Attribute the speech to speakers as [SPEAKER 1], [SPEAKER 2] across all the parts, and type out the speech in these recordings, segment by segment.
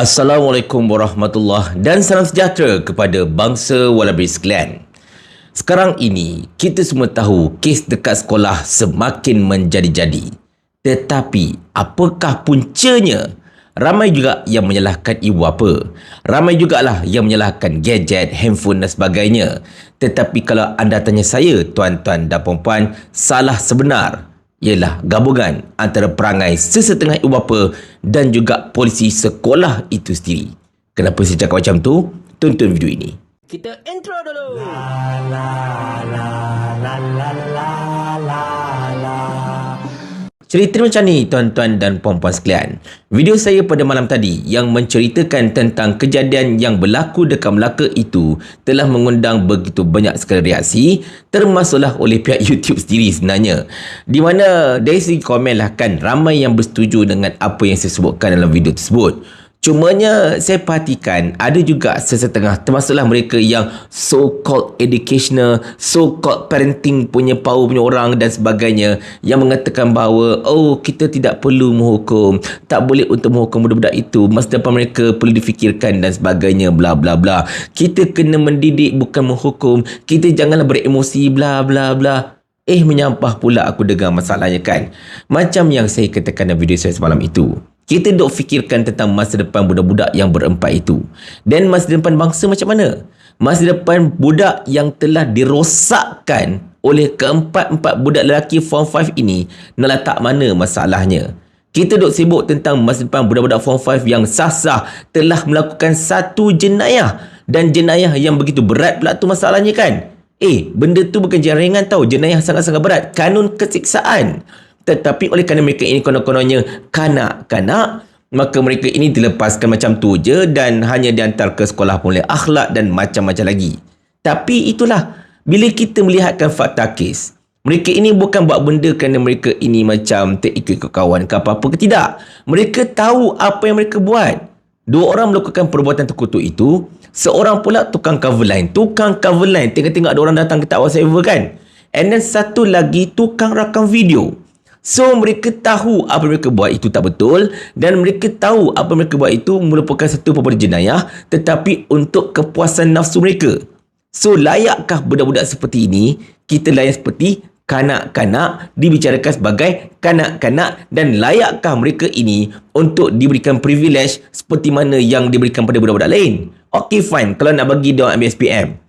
[SPEAKER 1] Assalamualaikum warahmatullahi dan salam sejahtera kepada bangsa Wallaby sekalian. Sekarang ini, kita semua tahu kes dekat sekolah semakin menjadi-jadi. Tetapi, apakah puncanya? Ramai juga yang menyalahkan ibu bapa. Ramai jugalah yang menyalahkan gadget, handphone dan sebagainya. Tetapi kalau anda tanya saya, tuan-tuan dan puan-puan, salah sebenar ialah gabungan antara perangai sesetengah ibu bapa dan juga polisi sekolah itu sendiri. Kenapa saya cakap macam tu? Tonton video ini. Kita intro dulu. La la la la la la la la. Cerita macam ni tuan-tuan dan puan-puan sekalian. Video saya pada malam tadi yang menceritakan tentang kejadian yang berlaku dekat Melaka itu telah mengundang begitu banyak sekali reaksi termasuklah oleh pihak YouTube sendiri sebenarnya. Di mana dari segi komen lah kan ramai yang bersetuju dengan apa yang saya sebutkan dalam video tersebut. Cumanya saya perhatikan ada juga sesetengah termasuklah mereka yang so-called educational, so-called parenting punya power punya orang dan sebagainya yang mengatakan bahawa oh kita tidak perlu menghukum, tak boleh untuk menghukum budak-budak itu, masa depan mereka perlu difikirkan dan sebagainya bla bla bla. Kita kena mendidik bukan menghukum, kita janganlah beremosi bla bla bla. Eh menyampah pula aku dengar masalahnya kan. Macam yang saya katakan dalam video saya semalam itu. Kita dok fikirkan tentang masa depan budak-budak yang berempat itu. Dan masa depan bangsa macam mana? Masa depan budak yang telah dirosakkan oleh keempat-empat budak lelaki Form 5 ini nak letak mana masalahnya? Kita dok sibuk tentang masa depan budak-budak Form 5 yang sah-sah telah melakukan satu jenayah. Dan jenayah yang begitu berat pula tu masalahnya kan? Eh, benda tu bukan jenayah ringan tau. Jenayah sangat-sangat berat. Kanun kesiksaan. Tetapi oleh kerana mereka ini konon-kononnya kanak-kanak, maka mereka ini dilepaskan macam tu je dan hanya diantar ke sekolah oleh akhlak dan macam-macam lagi. Tapi itulah, bila kita melihatkan fakta kes, mereka ini bukan buat benda kerana mereka ini macam terikut ke kawan ke apa-apa ke tidak. Mereka tahu apa yang mereka buat. Dua orang melakukan perbuatan terkutuk itu, seorang pula tukang cover line. Tukang cover line, tengok-tengok ada orang datang ke tak whatsoever kan. And then satu lagi tukang rakam video. So mereka tahu apa mereka buat itu tak betul dan mereka tahu apa mereka buat itu merupakan satu perbuatan jenayah tetapi untuk kepuasan nafsu mereka. So layakkah budak-budak seperti ini kita layan seperti kanak-kanak dibicarakan sebagai kanak-kanak dan layakkah mereka ini untuk diberikan privilege seperti mana yang diberikan pada budak-budak lain? Okay fine kalau nak bagi dia ambil SPM.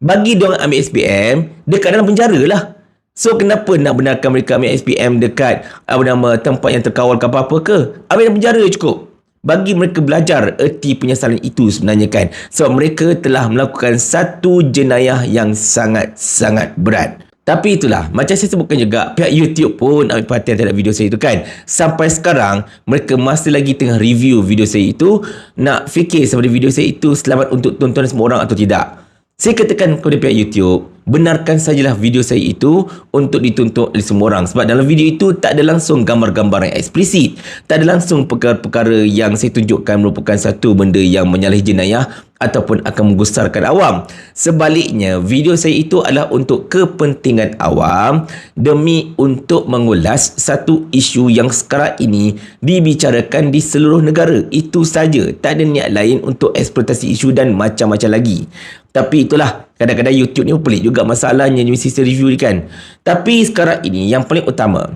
[SPEAKER 1] Bagi dia ambil SPM dekat dalam penjara lah. So kenapa nak benarkan mereka ambil SPM dekat apa nama tempat yang terkawal ke apa-apa ke? Ambil penjara cukup. Bagi mereka belajar erti penyesalan itu sebenarnya kan. Sebab mereka telah melakukan satu jenayah yang sangat-sangat berat. Tapi itulah, macam saya sebutkan juga, pihak YouTube pun ambil perhatian terhadap video saya itu kan. Sampai sekarang, mereka masih lagi tengah review video saya itu, nak fikir sama video saya itu selamat untuk tonton semua orang atau tidak. Saya katakan kepada pihak YouTube, benarkan sajalah video saya itu untuk ditonton oleh semua orang. Sebab dalam video itu tak ada langsung gambar-gambar yang eksplisit. Tak ada langsung perkara-perkara yang saya tunjukkan merupakan satu benda yang menyalahi jenayah ataupun akan menggusarkan awam. Sebaliknya, video saya itu adalah untuk kepentingan awam demi untuk mengulas satu isu yang sekarang ini dibicarakan di seluruh negara. Itu saja. Tak ada niat lain untuk eksploitasi isu dan macam-macam lagi. Tapi itulah, kadang-kadang YouTube ni pelik juga masalahnya ni mesti review ni kan. Tapi sekarang ini yang paling utama,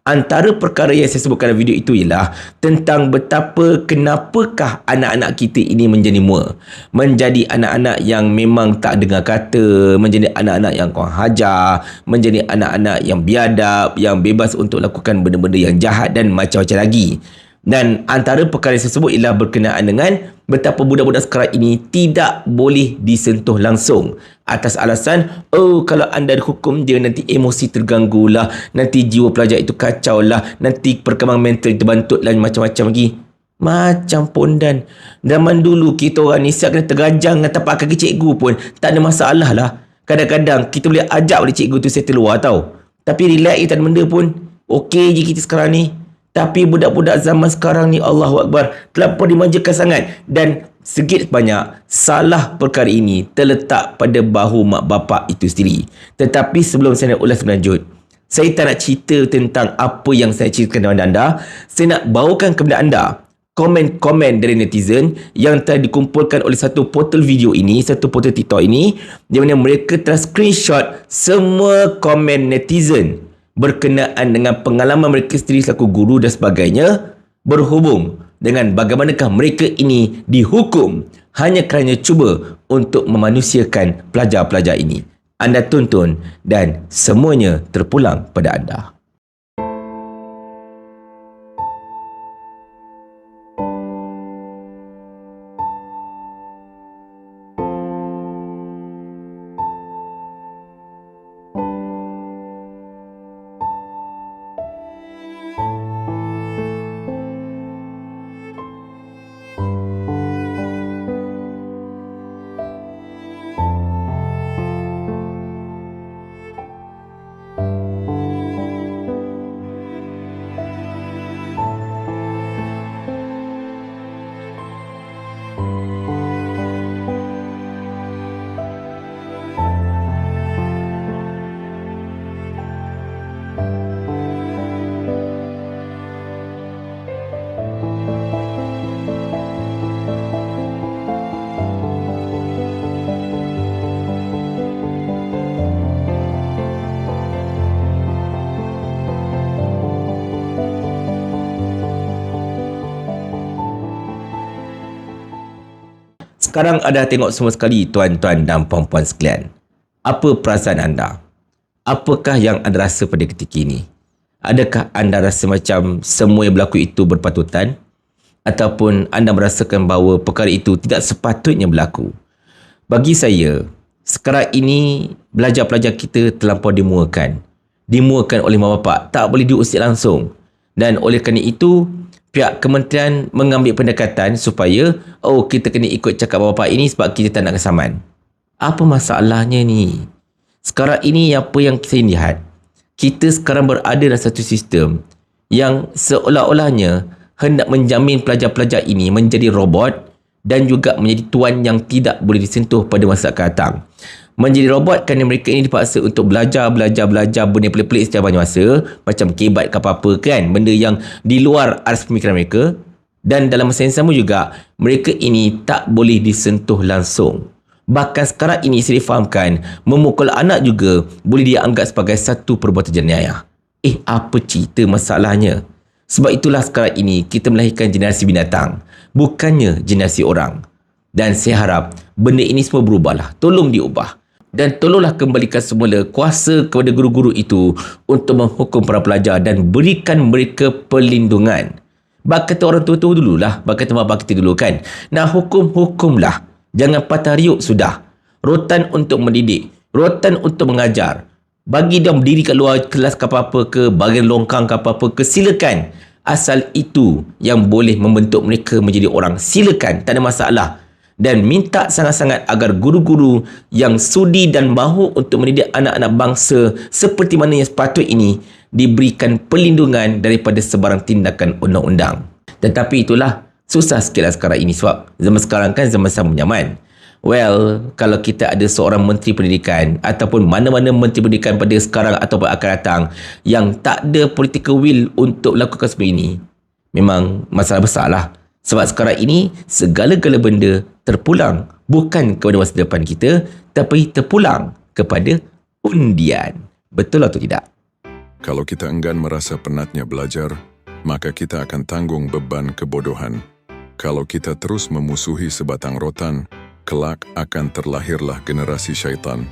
[SPEAKER 1] Antara perkara yang saya sebutkan dalam video itu ialah tentang betapa kenapakah anak-anak kita ini menjadi mua. Menjadi anak-anak yang memang tak dengar kata, menjadi anak-anak yang kurang hajar, menjadi anak-anak yang biadab, yang bebas untuk lakukan benda-benda yang jahat dan macam-macam lagi. Dan antara perkara yang saya sebut ialah berkenaan dengan betapa budak-budak sekarang ini tidak boleh disentuh langsung atas alasan oh kalau anda dihukum dia nanti emosi terganggu lah nanti jiwa pelajar itu kacau lah nanti perkembangan mental terbantuk dan macam-macam lagi. Macam pondan zaman dulu kita orang ni siap kena tergajang dengan tapak kaki cikgu pun tak ada masalah lah. Kadang-kadang kita boleh ajak oleh cikgu tu settle luar tau. Tapi relax je tak ada benda pun. Okey je kita sekarang ni tapi budak-budak zaman sekarang ni Allahu Akbar terlampau dimanjakan sangat dan sedikit banyak salah perkara ini terletak pada bahu mak bapak itu sendiri. Tetapi sebelum saya nak ulas berlanjut, saya tak nak cerita tentang apa yang saya ceritakan kepada anda. Saya nak bawakan kepada anda komen-komen dari netizen yang telah dikumpulkan oleh satu portal video ini, satu portal TikTok ini, di mana mereka telah screenshot semua komen netizen berkenaan dengan pengalaman mereka sendiri selaku guru dan sebagainya berhubung dengan bagaimanakah mereka ini dihukum hanya kerana cuba untuk memanusiakan pelajar-pelajar ini. Anda tonton dan semuanya terpulang pada anda. Música Sekarang anda tengok semua sekali tuan-tuan dan puan-puan sekalian. Apa perasaan anda? Apakah yang anda rasa pada ketika ini? Adakah anda rasa macam semua yang berlaku itu berpatutan? Ataupun anda merasakan bahawa perkara itu tidak sepatutnya berlaku? Bagi saya, sekarang ini belajar-pelajar kita terlampau dimuakan. Dimuakan oleh mak bapak, tak boleh diusik langsung. Dan oleh kerana itu, pihak kementerian mengambil pendekatan supaya oh kita kena ikut cakap bapa ini sebab kita tak nak kesaman. Apa masalahnya ni? Sekarang ini apa yang kita lihat? Kita sekarang berada dalam satu sistem yang seolah-olahnya hendak menjamin pelajar-pelajar ini menjadi robot dan juga menjadi tuan yang tidak boleh disentuh pada masa akan datang. Menjadi robot kerana mereka ini dipaksa untuk belajar, belajar, belajar benda pelik-pelik setiap banyak masa. Macam kebat ke apa-apa kan benda yang di luar aras pemikiran mereka. Dan dalam masa yang sama juga mereka ini tak boleh disentuh langsung. Bahkan sekarang ini saya difahamkan memukul anak juga boleh dianggap sebagai satu perbuatan jenayah. Eh apa cerita masalahnya sebab itulah sekarang ini kita melahirkan generasi binatang bukannya generasi orang dan saya harap benda ini semua berubahlah tolong diubah dan tolonglah kembalikan semula kuasa kepada guru-guru itu untuk menghukum para pelajar dan berikan mereka perlindungan. Bak kata orang tua-tua dululah, bak kata bapak kita dulu kan. Nak hukum-hukumlah. Jangan patah riuk sudah. Rotan untuk mendidik, rotan untuk mengajar. Bagi dia berdiri kat luar kelas ke apa-apa ke, bagian longkang ke apa-apa ke, silakan. Asal itu yang boleh membentuk mereka menjadi orang. Silakan, tak ada masalah dan minta sangat-sangat agar guru-guru yang sudi dan mahu untuk mendidik anak-anak bangsa seperti mana yang sepatut ini diberikan perlindungan daripada sebarang tindakan undang-undang. Tetapi itulah susah sikitlah sekarang ini sebab zaman sekarang kan zaman sama nyaman. Well, kalau kita ada seorang menteri pendidikan ataupun mana-mana menteri pendidikan pada sekarang ataupun akan datang yang tak ada political will untuk melakukan semua ini, memang masalah besar lah. Sebab sekarang ini segala-gala benda terpulang bukan kepada masa depan kita tapi terpulang kepada undian. Betul atau tidak?
[SPEAKER 2] Kalau kita enggan merasa penatnya belajar, maka kita akan tanggung beban kebodohan. Kalau kita terus memusuhi sebatang rotan, kelak akan terlahirlah generasi syaitan